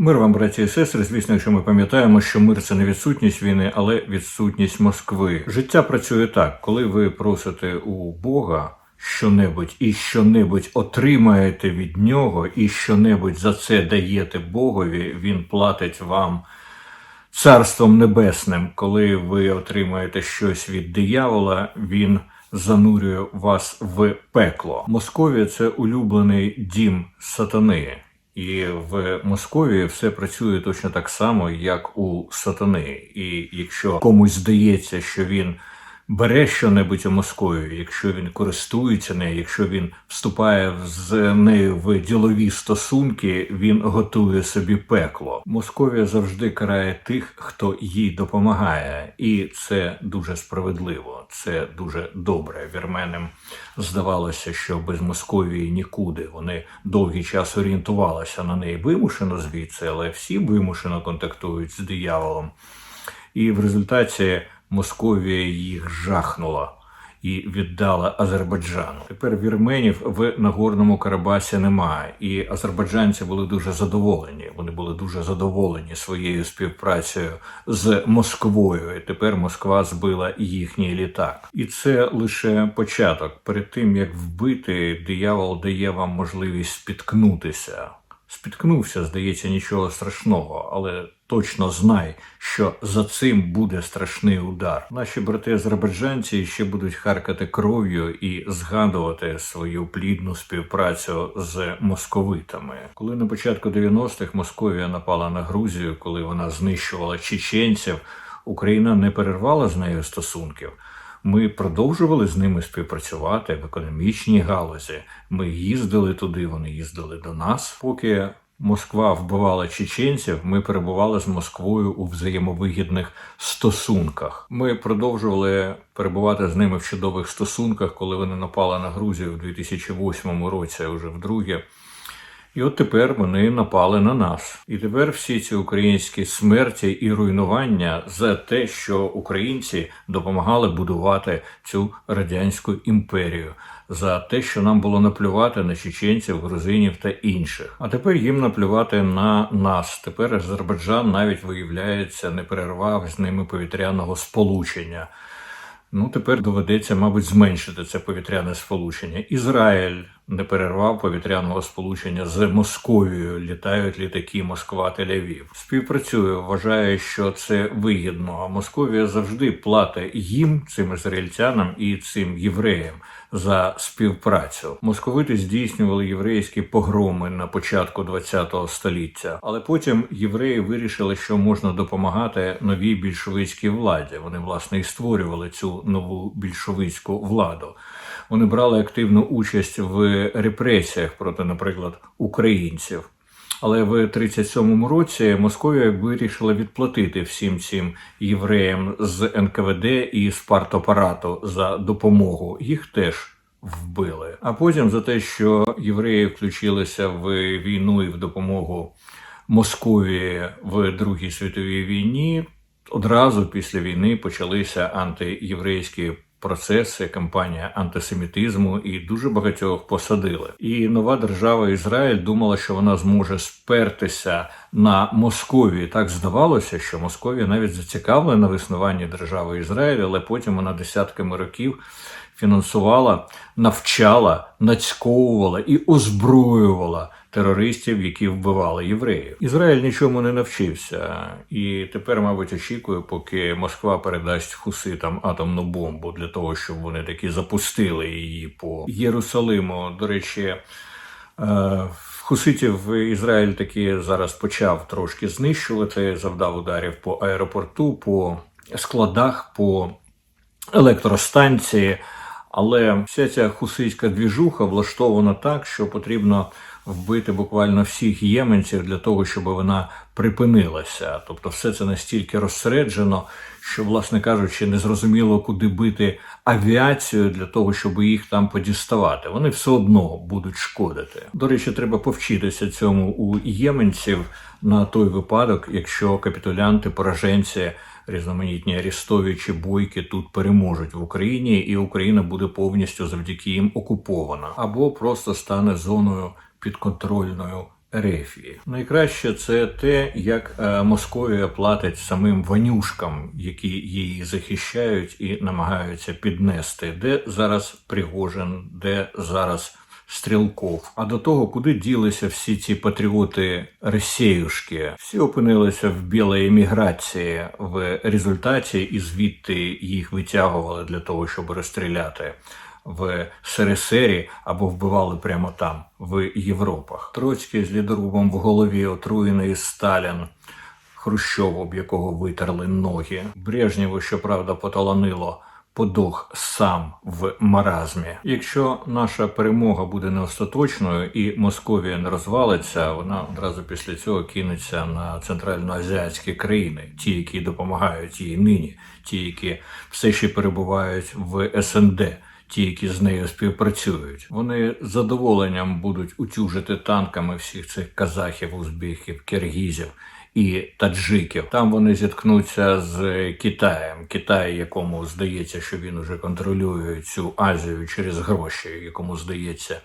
Мир вам, браті і сестри. Звісно, якщо ми пам'ятаємо, що мир це не відсутність війни, але відсутність Москви. Життя працює так, коли ви просите у Бога щонебудь і щонебудь отримаєте від нього, і щонебудь за це даєте Богові, він платить вам. Царством Небесним, коли ви отримаєте щось від диявола, він занурює вас в пекло. Московія це улюблений дім сатани. І в Московії все працює точно так само, як у сатани. І якщо комусь здається, що він бере щонебудь у Московію, якщо він користується нею, якщо він вступає з нею в ділові стосунки, він готує собі пекло. Московія завжди карає тих, хто їй допомагає, і це дуже справедливо. Це дуже добре. Вірменам здавалося, що без Московії нікуди. Вони довгий час орієнтувалися на неї вимушено звідси, але всі вимушено контактують з дияволом. І в результаті Московія їх жахнула і віддала Азербайджану. Тепер вірменів в Нагорному Карабасі немає, і азербайджанці були дуже задоволені. Вони були дуже задоволені своєю співпрацею з Москвою. І тепер Москва збила їхній літак. І це лише початок. Перед тим як вбити, диявол дає вам можливість спіткнутися. Спіткнувся, здається, нічого страшного, але точно знай, що за цим буде страшний удар. Наші брати азербайджанці ще будуть харкати кров'ю і згадувати свою плідну співпрацю з московитами. Коли на початку 90-х Московія напала на Грузію, коли вона знищувала чеченців, Україна не перервала з нею стосунків. Ми продовжували з ними співпрацювати в економічній галузі. Ми їздили туди, вони їздили до нас. Поки Москва вбивала чеченців, ми перебували з Москвою у взаємовигідних стосунках. Ми продовжували перебувати з ними в чудових стосунках, коли вони напали на Грузію в 2008 році, вже вдруге. І от тепер вони напали на нас. І тепер всі ці українські смерті і руйнування за те, що українці допомагали будувати цю радянську імперію, за те, що нам було наплювати на чеченців, грузинів та інших. А тепер їм наплювати на нас. Тепер Азербайджан навіть виявляється, не перервав з ними повітряного сполучення. Ну, тепер доведеться, мабуть, зменшити це повітряне сполучення. Ізраїль не перервав повітряного сполучення з Московією. Літають літаки Москва Тель-Авів. Співпрацює, вважає, що це вигідно. А Московія завжди платить їм, цим ізраїльтянам і цим євреям за співпрацю. Московити здійснювали єврейські погроми на початку ХХ століття, але потім євреї вирішили, що можна допомагати новій більшовицькій владі. Вони власне і створювали цю нову більшовицьку владу. Вони брали активну участь в репресіях проти, наприклад, українців. Але в 37-му році Московія вирішила відплатити всім цим євреям з НКВД і з партапарату за допомогу. Їх теж вбили. А потім за те, що євреї включилися в війну і в допомогу Московії в Другій світовій війні, одразу після війни почалися антиєврейські процеси, кампанія антисемітизму, і дуже багатьох посадили. І нова держава Ізраїль думала, що вона зможе спертися на Московії. Так здавалося, що Московія навіть зацікавлена в існуванні держави Ізраїль, але потім вона десятками років. Фінансувала, навчала, нацьковувала і озброювала терористів, які вбивали євреїв. Ізраїль нічому не навчився, і тепер, мабуть, очікує, поки Москва передасть хуситам атомну бомбу для того, щоб вони таки запустили її по Єрусалиму. До речі. е, Хуситів Ізраїль таки зараз почав трошки знищувати, завдав ударів по аеропорту, по складах, по електростанції. Але вся ця хуситська двіжуха влаштована так, що потрібно вбити буквально всіх єменців для того, щоб вона припинилася. Тобто, все це настільки розсереджено, що, власне кажучи, не зрозуміло, куди бити авіацію для того, щоб їх там подіставати. Вони все одно будуть шкодити. До речі, треба повчитися цьому у єменців на той випадок, якщо капітулянти, пораженці різноманітні арестові чи бойки тут переможуть в Україні, і Україна буде повністю завдяки їм окупована, або просто стане зоною підконтрольною Ерефії. Найкраще це те, як е, Московія платить самим ванюшкам, які її захищають і намагаються піднести, де зараз Пригожин, де зараз Стрілков. А до того, куди ділися всі ці патріоти Росіюшки? Всі опинилися в білій еміграції в результаті, і звідти їх витягували для того, щоб розстріляти. В СРСРі або вбивали прямо там, в Європах. Троцький з лідорубом в голові, отруєний Сталін, Хрущов, об якого витерли ноги. Брежнєву, щоправда, поталанило подох сам в маразмі. Якщо наша перемога буде не остаточною і Московія не розвалиться, вона одразу після цього кинеться на центральноазіатські країни, ті, які допомагають їй нині, ті, які все ще перебувають в СНД. Ті, які з нею співпрацюють, вони з задоволенням будуть утюжити танками всіх цих казахів, узбеків, киргізів і таджиків. Там вони зіткнуться з Китаєм. Китай, якому здається, що він уже контролює цю Азію через гроші, якому здається.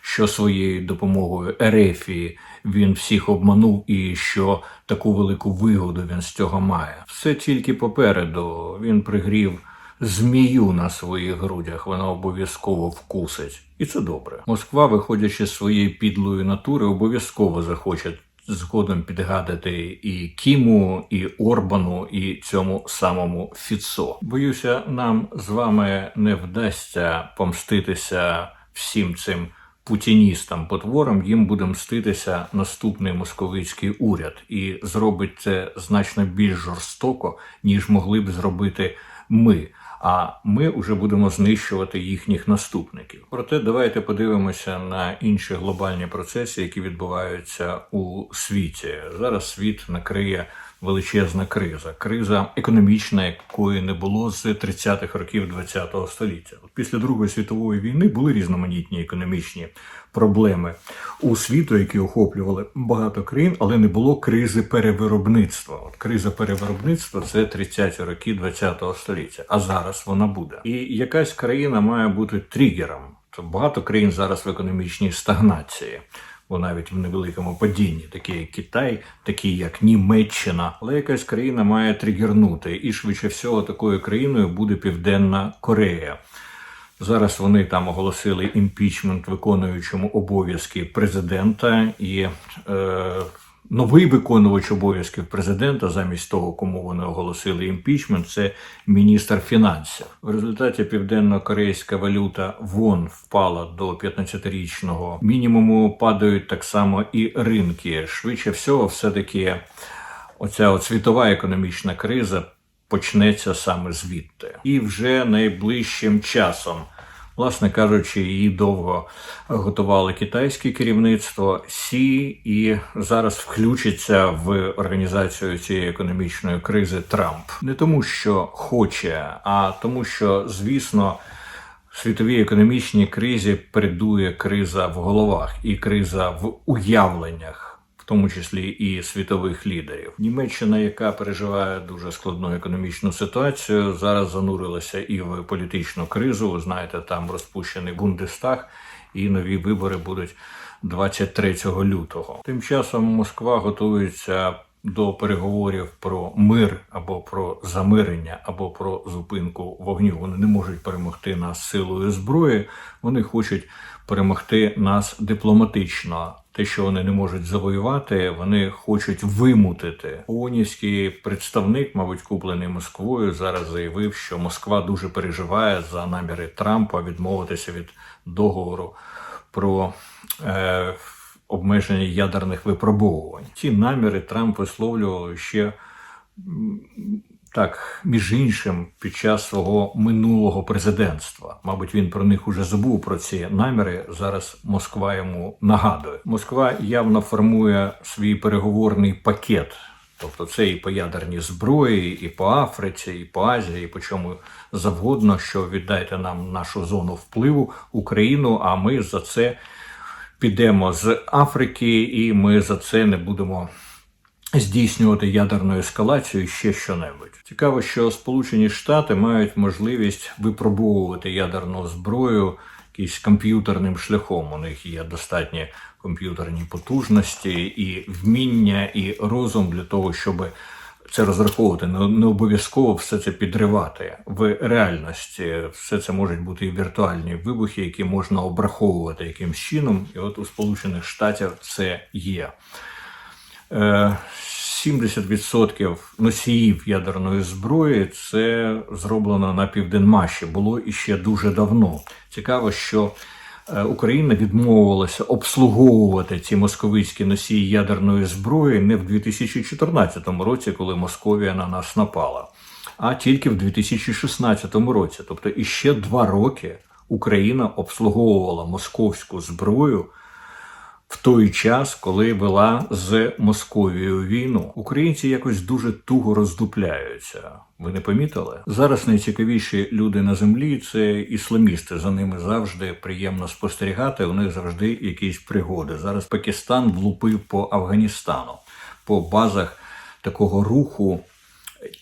Що своєю допомогою Ерефії він всіх обманув, і що таку велику вигоду він з цього має. Все тільки попереду він пригрів змію на своїх грудях, вона обов'язково вкусить, і це добре. Москва, виходячи з своєї підлої натури, обов'язково захоче згодом підгадати і Кіму, і Орбану, і цьому самому Фіцо. Боюся, нам з вами не вдасться помститися всім цим. Путіністам, потворам їм буде мститися наступний московицький уряд, і зробить це значно більш жорстоко, ніж могли б зробити ми а ми вже будемо знищувати їхніх наступників. Проте давайте подивимося на інші глобальні процеси, які відбуваються у світі. Зараз світ накриє величезна криза, криза економічна, якої не було з 30-х років ХХ століття. Після Другої світової війни були різноманітні економічні проблеми у світу, які охоплювали багато країн, але не було кризи перевиробництва. От криза перевиробництва це 30-ті роки ХХ століття. А зараз вона буде. І якась країна має бути тригером. Багато країн зараз в економічній стагнації бо навіть в невеликому падінні, такі як Китай, такі як Німеччина, але якась країна має тригернути, і швидше всього такою країною буде Південна Корея. Зараз вони там оголосили імпічмент виконуючому обов'язки президента і. Е, Новий виконувач обов'язків президента, замість того, кому вони оголосили імпічмент, це міністр фінансів. В результаті південно-корейська валюта вон впала до 15-річного мінімуму. Падають так само і ринки. Швидше всього, все таки оця от світова економічна криза почнеться саме звідти, і вже найближчим часом. Власне кажучи, її довго готували китайське керівництво Сі і зараз включиться в організацію цієї економічної кризи Трамп не тому, що хоче, а тому, що звісно. Світовій економічній кризі передує криза в головах і криза в уявленнях тому числі і світових лідерів. Німеччина, яка переживає дуже складну економічну ситуацію, зараз занурилася і в політичну кризу. Ви знаєте, там розпущений Бундестаг, і нові вибори будуть 23 лютого. Тим часом Москва готується. До переговорів про мир або про замирення, або про зупинку вогню вони не можуть перемогти нас силою зброї. Вони хочуть перемогти нас дипломатично те, що вони не можуть завоювати, вони хочуть вимутити. ООНівський представник, мабуть, куплений Москвою, зараз заявив, що Москва дуже переживає за наміри Трампа відмовитися від договору про. Е, Обмеження ядерних випробовувань. Ці наміри Трамп висловлював ще так, між іншим, під час свого минулого президентства, мабуть, він про них уже забув про ці наміри. Зараз Москва йому нагадує. Москва явно формує свій переговорний пакет. Тобто це і по ядерній зброї, і по Африці, і по Азії, і по чому завгодно, що віддайте нам нашу зону впливу Україну. А ми за це підемо з Африки, і ми за це не будемо здійснювати ядерну ескалацію і ще що-небудь. Цікаво, що Сполучені Штати мають можливість випробовувати ядерну зброю якийсь комп'ютерним шляхом. У них є достатні комп'ютерні потужності і вміння, і розум для того, щоб це розраховувати. Не, обов'язково все це підривати в реальності. Все це можуть бути і віртуальні вибухи, які можна обраховувати якимсь чином. І от у Сполучених Штатів це є. Е, 70% носіїв ядерної зброї це зроблено на Південмаші. Було іще дуже давно. Цікаво, що е, Україна відмовилася обслуговувати ці московицькі носії ядерної зброї не в 2014 році, коли Московія на нас напала, а тільки в 2016 році. Тобто іще два роки Україна обслуговувала московську зброю в той час, коли вела з Московією війну. Українці якось дуже туго роздупляються. Ви не помітили? Зараз найцікавіші люди на землі це ісламісти. За ними завжди приємно спостерігати. У них завжди якісь пригоди. Зараз Пакистан влупив по Афганістану, по базах такого руху.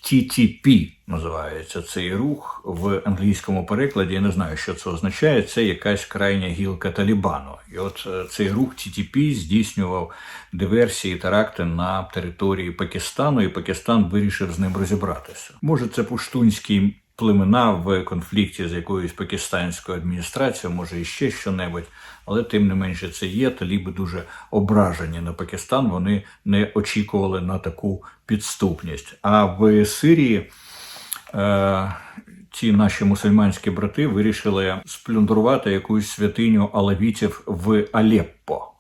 TTP називається цей рух в англійському перекладі. Я не знаю, що це означає. Це якась крайня гілка Талібану. І от е, цей рух TTP здійснював диверсії, теракти на території Пакистану, і Пакистан вирішив з ним розібратися. Може, це пуштунські племена в конфлікті з якоюсь пакистанською адміністрацією, може іще що-небудь, але тим не менше це є. Таліби дуже ображені на Пакистан. Вони не очікували на таку підступність. А в Сирії. Е, ці наші мусульманські брати вирішили сплюндрувати якусь святиню алавітів в Алеппо.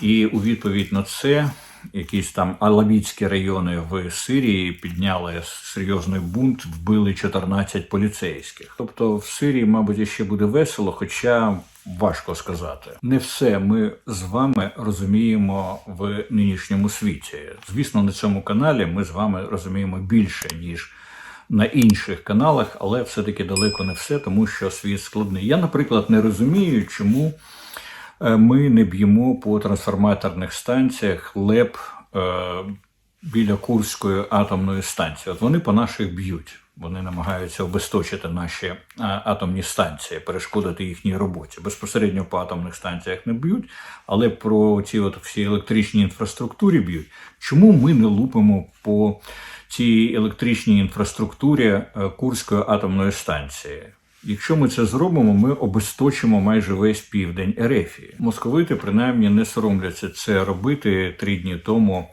І у відповідь на це якісь там алавітські райони в Сирії підняли серйозний бунт, вбили 14 поліцейських. Тобто в Сирії, мабуть, ще буде весело, хоча важко сказати. Не все ми з вами розуміємо в нинішньому світі. Звісно, на цьому каналі ми з вами розуміємо більше ніж на інших каналах, але все-таки далеко не все, тому що світ складний. Я, наприклад, не розумію, чому ми не б'ємо по трансформаторних станціях ЛЕП е, біля Курської атомної станції. От вони по наших б'ють. Вони намагаються обесточити наші е, атомні станції, перешкодити їхній роботі. Безпосередньо по атомних станціях не б'ють, але про ці от всі електричні інфраструктурі б'ють. Чому ми не лупимо по цій електричній інфраструктурі е, Курської атомної станції. Якщо ми це зробимо, ми обесточимо майже весь південь Ерефії. Московити принаймні не соромляться це робити три дні тому.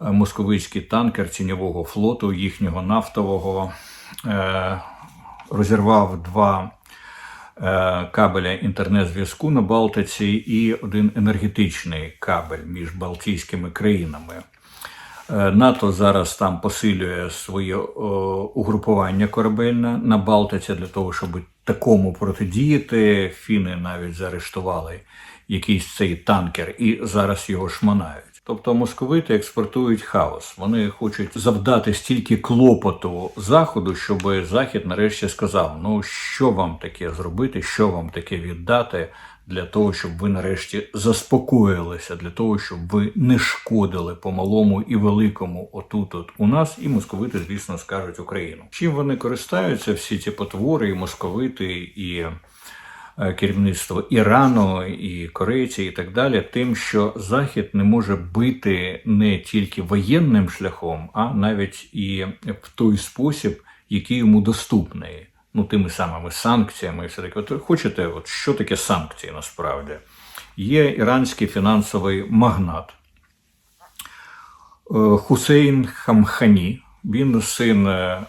е, Московицький танкер тіньового флоту їхнього нафтового е, розірвав два е, кабеля інтернет-зв'язку на Балтиці і один енергетичний кабель між Балтійськими країнами. Е, НАТО зараз там посилює своє угрупування корабельне на Балтиці для того, щоб такому протидіяти. Фіни навіть заарештували якийсь цей танкер і зараз його шманають. Тобто московити експортують хаос. Вони хочуть завдати стільки клопоту заходу, щоб захід нарешті сказав: ну що вам таке зробити, що вам таке віддати для того, щоб ви нарешті заспокоїлися, для того, щоб ви не шкодили по малому і великому отут от у нас, і московити, звісно, скажуть Україну. Чим вони користаються, всі ці потвори, і московити, і е, керівництво Ірану, і корейці, і так далі, тим, що Захід не може бити не тільки воєнним шляхом, а навіть і в той спосіб, який йому доступний ну, тими самими санкціями і все таке. От хочете, от що таке санкції насправді? Є іранський фінансовий магнат е, Хусейн Хамхані. Він син е,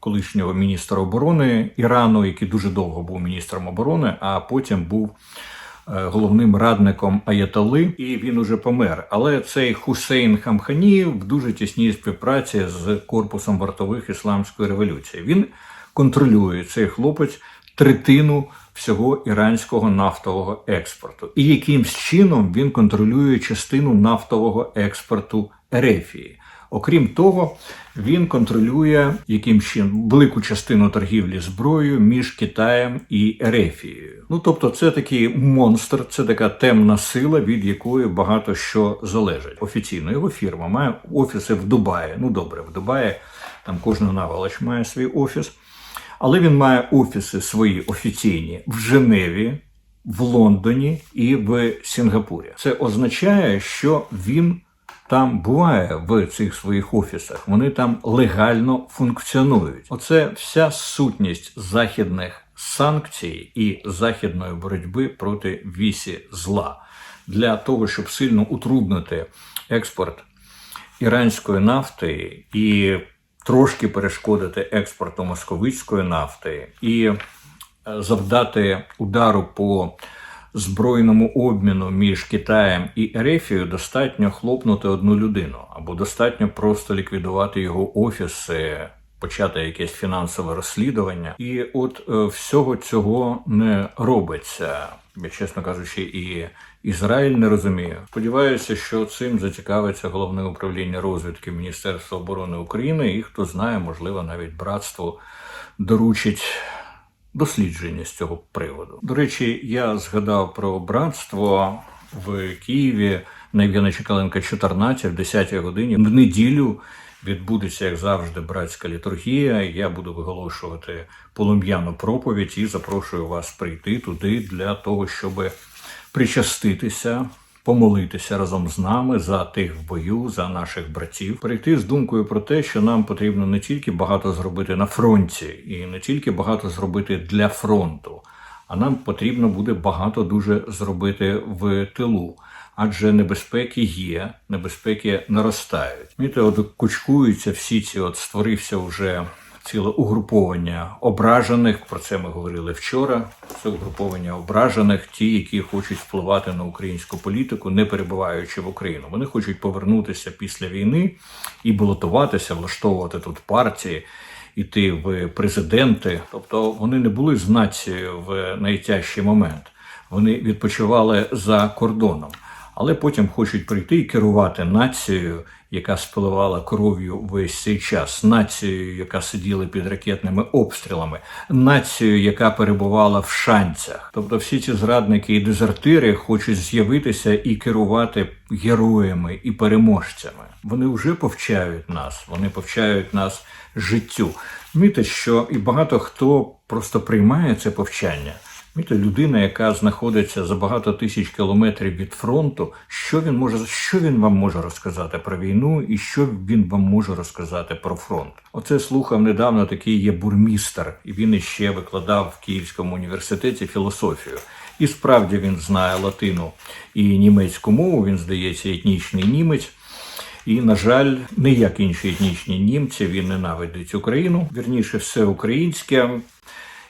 колишнього міністра оборони Ірану, який дуже довго був міністром оборони, а потім був е, головним радником Аятали, і він уже помер. Але цей Хусейн Хамхані в дуже тісній співпраці з корпусом вартових ісламської революції. Він контролює цей хлопець третину всього іранського нафтового експорту. І якимсь чином він контролює частину нафтового експорту Ерефії. Окрім того, він контролює яким чином велику частину торгівлі зброєю між Китаєм і Ерефією. Ну тобто, це такий монстр, це така темна сила, від якої багато що залежить. Офіційно його фірма має офіси в Дубаї. Ну добре, в Дубаї там кожна наволоч має свій офіс. Але він має офіси свої офіційні в Женеві, в Лондоні і в Сінгапурі. Це означає, що він там буває в цих своїх офісах. Вони там легально функціонують. Оце вся сутність західних санкцій і західної боротьби проти вісі зла для того, щоб сильно утруднити експорт іранської нафти і трошки перешкодити експорту московицької нафти і е, завдати удару по збройному обміну між Китаєм і Ерефією достатньо хлопнути одну людину, або достатньо просто ліквідувати його офіси, почати якесь фінансове розслідування. І от е, всього цього не робиться. Я, чесно кажучи, і Ізраїль не розуміє. Сподіваюся, що цим зацікавиться головне управління розвідки Міністерства оборони України, і хто знає, можливо, навіть братство доручить дослідження з цього приводу. До речі, я згадав про братство в Києві на Євгена Чекаленка 14 в 10 годині. В неділю відбудеться, як завжди, братська літургія. Я буду виголошувати полум'яну проповідь і запрошую вас прийти туди для того, щоб причаститися. Помолитися разом з нами за тих в бою, за наших братів, прийти з думкою про те, що нам потрібно не тільки багато зробити на фронті, і не тільки багато зробити для фронту, а нам потрібно буде багато дуже зробити в тилу. Адже небезпеки є, небезпеки наростають. Міте, от кучкуються всі ці, от створився вже ціле угруповання ображених. Про це ми говорили вчора. Це угруповання ображених, ті, які хочуть впливати на українську політику, не перебуваючи в Україну. Вони хочуть повернутися після війни і балотуватися, влаштовувати тут партії. Іти в президенти, тобто вони не були з нацією в найтяжчий момент. Вони відпочивали за кордоном але потім хочуть прийти і керувати нацією, яка спливала кров'ю весь цей час, нацією, яка сиділа під ракетними обстрілами, нацією, яка перебувала в шанцях. Тобто, всі ці зрадники і дезертири хочуть з'явитися і керувати героями і переможцями. Вони вже повчають нас, вони повчають нас життю. Міте, що і багато хто просто приймає це повчання. Людина, яка знаходиться за багато тисяч кілометрів від фронту, що він може що він вам може розказати про війну і що він вам може розказати про фронт? Оце слухав недавно. Такий є бурмістер, і він іще викладав в Київському університеті філософію. І справді він знає латину і німецьку мову. Він здається, етнічний німець. І, на жаль, не як інші етнічні німці, він ненавидить Україну. Вірніше, все українське.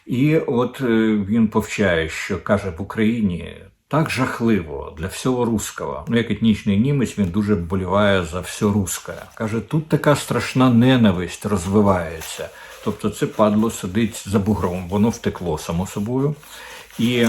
І от е, він повчає, що каже в Україні так жахливо для всього руского. Ну, як етнічний німець, він дуже боліває за все русське. Каже, тут така страшна ненависть розвивається. Тобто, це падло сидить за бугром, воно втекло само собою. І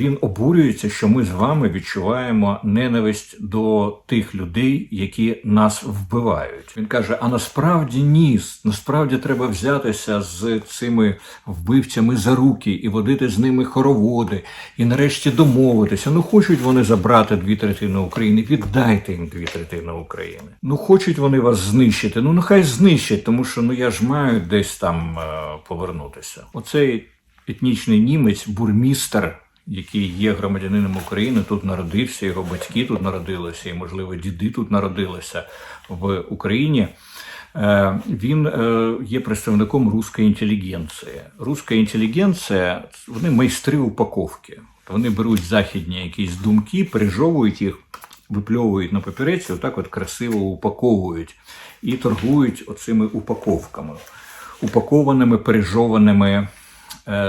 він обурюється, що ми з вами відчуваємо ненависть до тих людей, які нас вбивають. Він каже: а насправді ні, насправді треба взятися з цими вбивцями за руки і водити з ними хороводи, і нарешті домовитися. Ну хочуть вони забрати дві третини України. Віддайте їм дві третини України. Ну хочуть вони вас знищити. Ну нехай знищать, тому що ну я ж маю десь там е повернутися. Оцей етнічний німець, бурмістер, який є громадянином України, тут народився, його батьки тут народилися, і, можливо, діди тут народилися в Україні. Е, він е, є представником руської інтелігенції. Руська інтелігенція вони майстри упаковки. Вони беруть західні якісь думки, пережовують їх, випльовують на папіреці, отак от красиво упаковують і торгують оцими упаковками, упакованими пережованими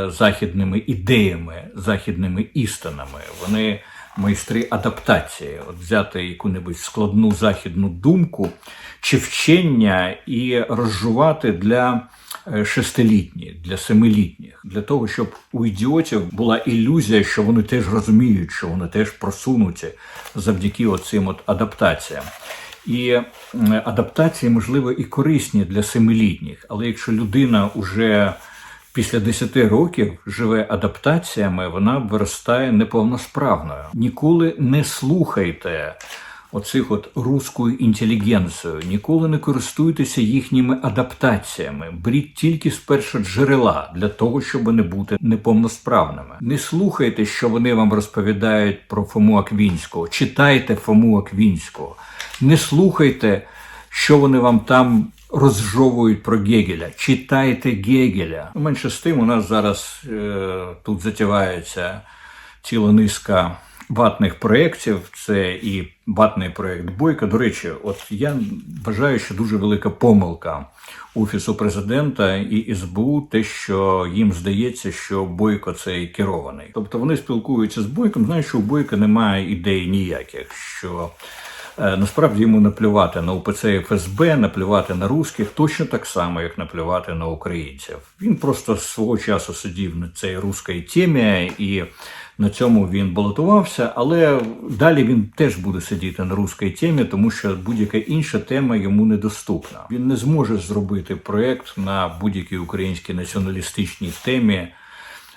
західними ідеями, західними істинами. Вони майстри адаптації, от взяти яку-небудь складну західну думку чи вчення і розжувати для е, шестилітніх, для семилітніх, для того, щоб у ідіотів була ілюзія, що вони теж розуміють, що вони теж просунуті завдяки оцим от адаптаціям. І адаптації, можливо, і корисні для семилітніх, але якщо людина вже після 10 років живе адаптаціями, вона виростає неповносправною. Ніколи не слухайте оцих от руською інтелігенцією. Ніколи не користуйтеся їхніми адаптаціями. Беріть тільки з першого джерела для того, щоб не бути неповносправними. Не слухайте, що вони вам розповідають про Фому Аквінського. Читайте Фому Аквінського. Не слухайте, що вони вам там розжовують про Гегеля. Читайте Гегеля. Менше з тим, у нас зараз е, тут затівається ціла низка ватних проєктів. Це і ватний проєкт Бойка. До речі, от я вважаю, що дуже велика помилка Офісу президента і СБУ, те, що їм здається, що Бойко це керований. Тобто вони спілкуються з Бойком, знають, що у Бойка немає ідей ніяких. що Насправді йому наплювати на УПЦ і ФСБ, наплювати на русських точно так само, як наплювати на українців. Він просто свого часу сидів на цій руській темі і на цьому він балотувався, але далі він теж буде сидіти на руській темі, тому що будь-яка інша тема йому недоступна. Він не зможе зробити проект на будь-якій українській націоналістичній темі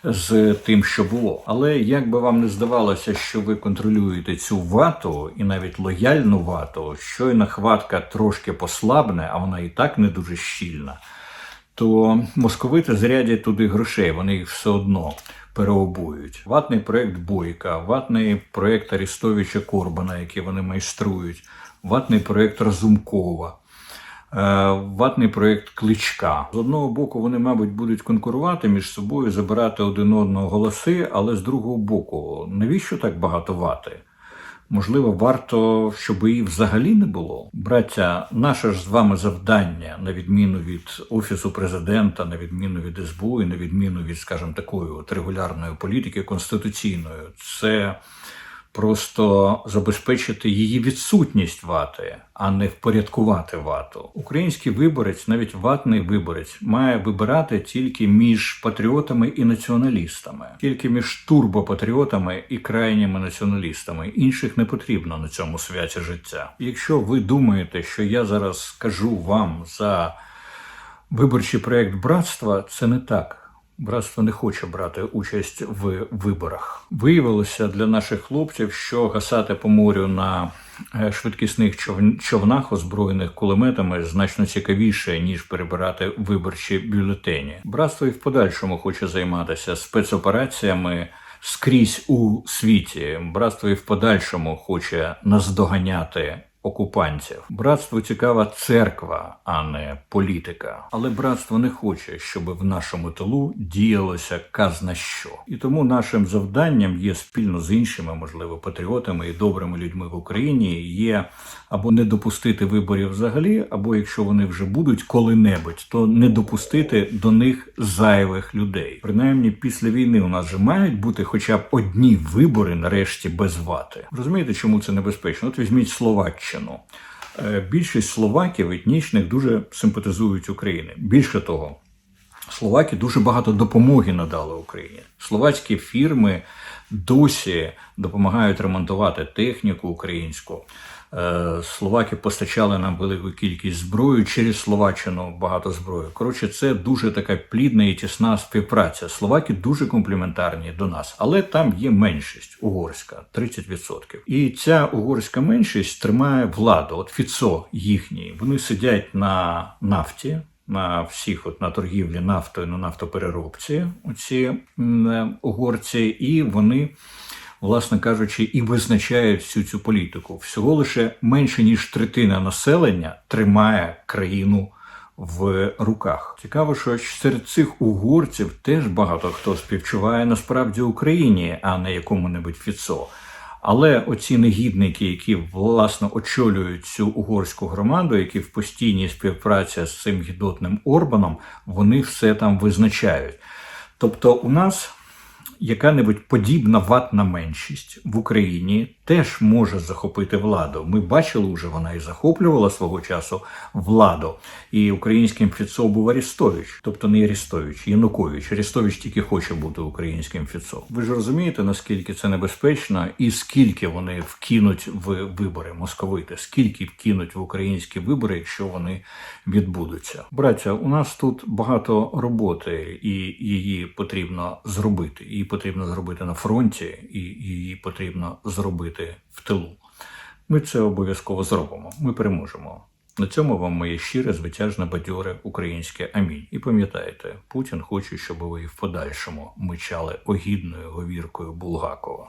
з тим, що було. Але як би вам не здавалося, що ви контролюєте цю вату і навіть лояльну вату, щойно хватка трошки послабне, а вона і так не дуже щільна, то московити зрядять туди грошей, вони їх все одно переобують. Ватний проект Бойка, ватний проект Арістовича Корбана, який вони майструють, ватний проект Разумкова. Е, ватний проєкт Кличка. З одного боку, вони, мабуть, будуть конкурувати між собою, забирати один одного голоси, але з другого боку, навіщо так багато вати? Можливо, варто, щоб її взагалі не було. Браття, наше ж з вами завдання, на відміну від Офісу президента, на відміну від СБУ і на відміну від, скажімо, такої от регулярної політики конституційної, це просто забезпечити її відсутність вати, а не впорядкувати вату. Український виборець, навіть ватний виборець, має вибирати тільки між патріотами і націоналістами, тільки між турбопатріотами і крайніми націоналістами. Інших не потрібно на цьому святі життя. Якщо ви думаєте, що я зараз скажу вам за виборчий проект братства, це не так. Братство не хоче брати участь в виборах. Виявилося для наших хлопців, що гасати по морю на е, швидкісних човнах, озброєних кулеметами, значно цікавіше ніж перебирати виборчі бюлетені. Братство і в подальшому хоче займатися спецопераціями скрізь у світі. Братство і в подальшому хоче наздоганяти окупантів. Братству цікава церква, а не політика. Але братство не хоче, щоб в нашому тилу діялося казна що. І тому нашим завданням є спільно з іншими, можливо, патріотами і добрими людьми в Україні є або не допустити виборів взагалі, або якщо вони вже будуть коли-небудь, то не допустити до них зайвих людей. Принаймні, після війни у нас же мають бути хоча б одні вибори, нарешті без вати. Розумієте, чому це небезпечно? От візьміть Словаччину. Е, Більшість словаків етнічних дуже симпатизують Україні. Більше того, словаки дуже багато допомоги надали Україні. Словацькі фірми досі допомагають ремонтувати техніку українську. Е, Словаки постачали нам велику кількість зброї через Словаччину багато зброї. Коротше, це дуже така плідна і тісна співпраця. Словаки дуже компліментарні до нас, але там є меншість угорська 30%. І ця угорська меншість тримає владу. От Фіцо їхній. Вони сидять на нафті. На всіх, от на торгівлі нафтою, на нафтопереробці, оці угорці, і вони власне кажучи, і визначають всю цю політику. Всього лише менше ніж третина населення тримає країну в руках. Цікаво, що серед цих угорців теж багато хто співчуває насправді Україні, а не якому-небудь Фіцо. Але оці негідники, які власне очолюють цю угорську громаду, які в постійній співпраці з цим гідотним Орбаном, вони все там визначають. Тобто, у нас яка-небудь подібна ватна меншість в Україні теж може захопити владу. Ми бачили вже, вона і захоплювала свого часу владу. І українським Фіцо був Арістович, тобто не Арістович, Янукович. Арістович тільки хоче бути українським Фіцо. Ви ж розумієте, наскільки це небезпечно, і скільки вони вкинуть в вибори московити, скільки вкинуть в українські вибори, якщо вони відбудуться. Браття, у нас тут багато роботи, і її потрібно зробити. Її потрібно зробити на фронті, і її потрібно зробити в тилу. Ми це обов'язково зробимо. Ми переможемо. На цьому вам моє щире, звитяжне, бадьоре українське амінь. І пам'ятайте, Путін хоче, щоб ви і в подальшому мичали огідною говіркою Булгакова.